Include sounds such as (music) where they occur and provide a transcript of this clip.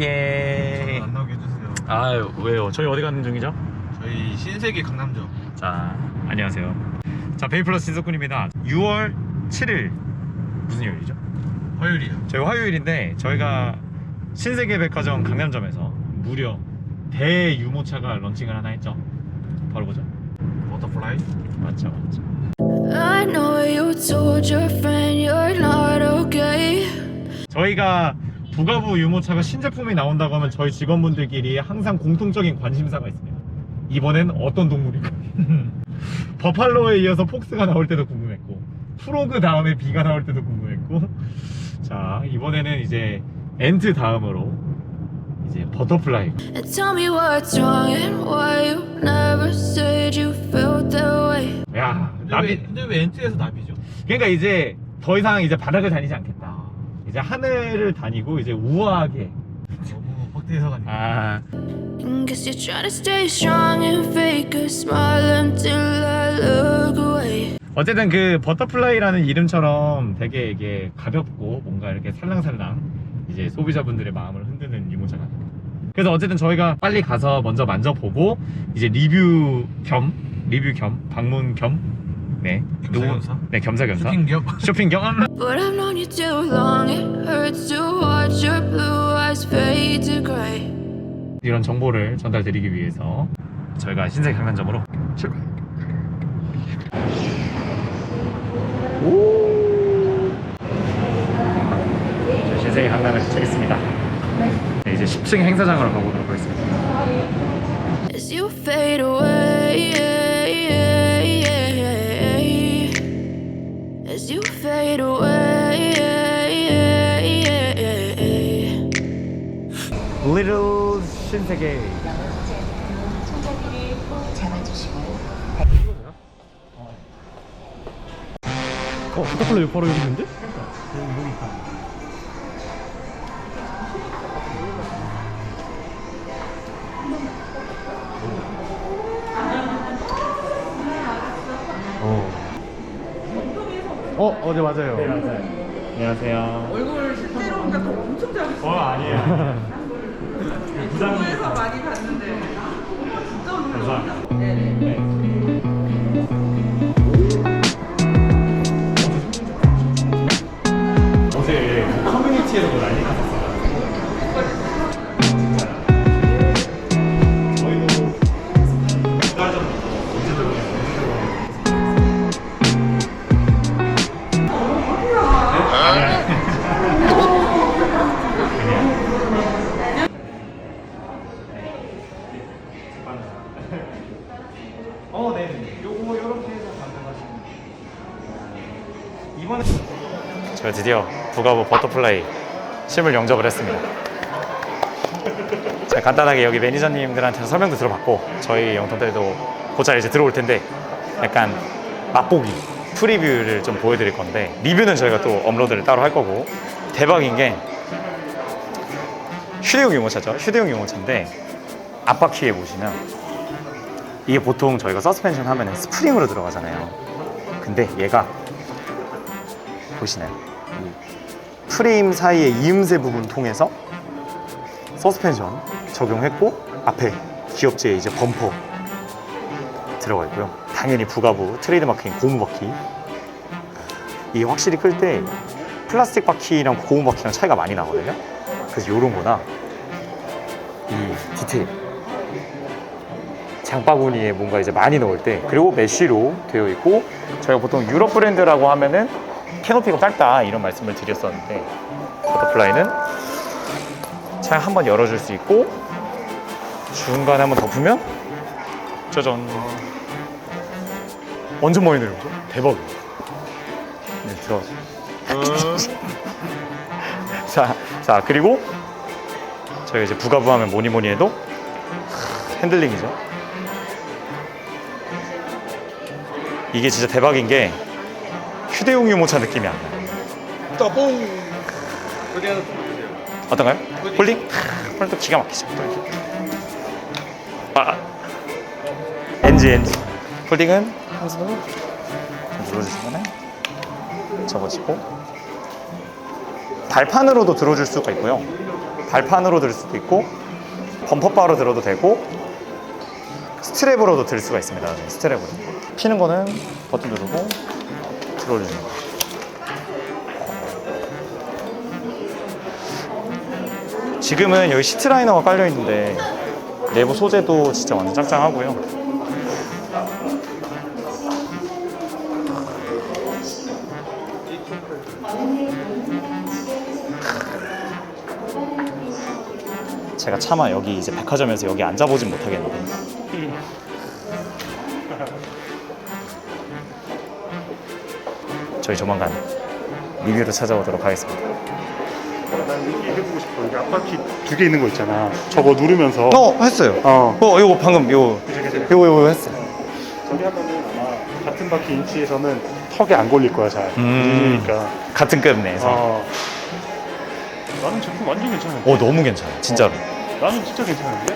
예. 안 나오게 해주세요. 아 왜요? 저희 어디 가는 중이죠? 저희 신세계 강남점. 자 안녕하세요. 자 베이플러스 신석군입니다. 6월 7일 무슨 요일이죠? 화요일이요. 저희 화요일인데 저희가 신세계 백화점 강남점에서 무려 대유모차가 런칭을 하나 했죠. 바로 보죠. 버터플라이. 맞죠, 맞죠. I know you told your friend you're not okay. 저희가 부가부 유모차가 신제품이 나온다고 하면 저희 직원분들끼리 항상 공통적인 관심사가 있습니다. 이번엔 어떤 동물일까? (laughs) 버팔로에 이어서 폭스가 나올 때도 궁금했고, 프로그 다음에 비가 나올 때도 궁금했고, 자, 이번에는 이제 엔트 다음으로 이제 버터플라이. 야, 나비. 근데 왜 엔트에서 나비죠? 그러니까 이제 더 이상 이제 바닥을 다니지 않겠다. 이제 하늘을 다니고 이제 우아하게. 너무 확대 해석하니까. 아, And guess you're trying to stay strong and fake a smile until I look away. 어쨌든 그 버터플라이라는 이름처럼 되게 이게 가볍고 뭔가 이렇게 살랑살랑 이제 소비자분들의 마음을 흔드는 유모차가 그래서 어쨌든 저희가 빨리 가서 먼저 만져보고 이제 리뷰 겸 리뷰 겸 방문 겸 네. 겸사겸사? 네 겸사겸사. 쇼핑 기업. 쇼핑 겸 But I've known you too long, it hurts to watch your blue eyes fade to gray. 이런 정보를 전달드리기 위해서 저희가 신세계 강남점으로 출발. 자, 신세계 강남에 도착했습니다. 네, 이제 10층 행사장으로 가보도록 하겠습니다. As you fade away, 신세계 어, 버터플라이 여기 바로 여기 있는데? 어, 어, 네 맞아요. 네 맞아요. 안녕하세요. 얼굴 실제로 보니까 더 엄청 작으시죠? 어, 아니에요. (laughs) 유튜브에서 많이 봤는데 진짜. 감사합니다. 네네. 어제 커뮤니티에서 난리 났었어요. 이번에 제가 드디어 부가부 버터플라이 실물 영접을 했습니다. 제가 간단하게 여기 매니저님들한테 설명도 들어봤고 저희 영통 때도 곧잘 이제 들어올 텐데 약간 맛보기 프리뷰를 좀 보여드릴 건데 리뷰는 저희가 또 업로드를 따로 할 거고 대박인 게 휴대용 유모차죠. 휴대용 유모차인데 앞바퀴에 보시면 이게 보통 저희가 서스펜션 하면 스프링으로 들어가잖아요. 근데 얘가 보시나요? 이 프레임 사이의 이음새 부분 통해서 서스펜션 적용했고 앞에 기업제의 이제 범퍼 들어가 있고요. 당연히 부가부 트레이드 마크인 고무 바퀴. 이게 확실히 클 때 플라스틱 바퀴랑 고무 바퀴랑 차이가 많이 나거든요. 그래서 이런 거나 이 디테일 장바구니에 뭔가 이제 많이 넣을 때 그리고 메쉬로 되어 있고 저희가 보통 유럽 브랜드라고 하면은 캐노피가 짧다 이런 말씀을 드렸었는데 버터플라이는 창 한번 열어줄 수 있고 중간에 한번 덮으면 짜잔. 완전 많이 내려오죠? 대박이에요. 네 들어가죠 (laughs) 자, 자 그리고 저희가 이제 부가부하면 뭐니 뭐니 해도 핸들링이죠. 이게 진짜 대박인 게 휴대용 유모차 느낌이 안 나요. 따봉. 어디 하나 좀 보세요. 어떤가요? 홀딩? 홀딩 기가 막히죠. 또 이렇게. 아, 엔지 엔지. 홀딩은 한 손으로 좀 눌러주시면 접어지고 발판으로도 들어줄 수가 있고요. 발판으로 들 수도 있고 범퍼바로 들어도 되고 스트랩으로도 들 수가 있습니다. 스트랩으로. 피는 거는 버튼 누르고 거. 지금은 여기 시트 라이너가 깔려 있는데 내부 소재도 진짜 완전 짱짱하고요. 제가 차마 여기 이제 백화점에서 여기 앉아보진 못하겠는데. 저희 조만간 리뷰로 찾아오도록 하겠습니다. 난 이게 해보고 싶어. 여기 앞바퀴 두 개 있는 거 있잖아. 저거 누르면서. 어 했어요. 어. 어 이거 방금 이거 이거 이거 했어 요. 저기 하면은 아마 같은 바퀴 인치에서는 턱에 안 걸릴 거야 잘. 음. 그러니까. 같은 급 내에서. 어. 나는 제품 완전 괜찮은데. 어 너무 괜찮아요. 진짜로. 나는 진짜 괜찮은데.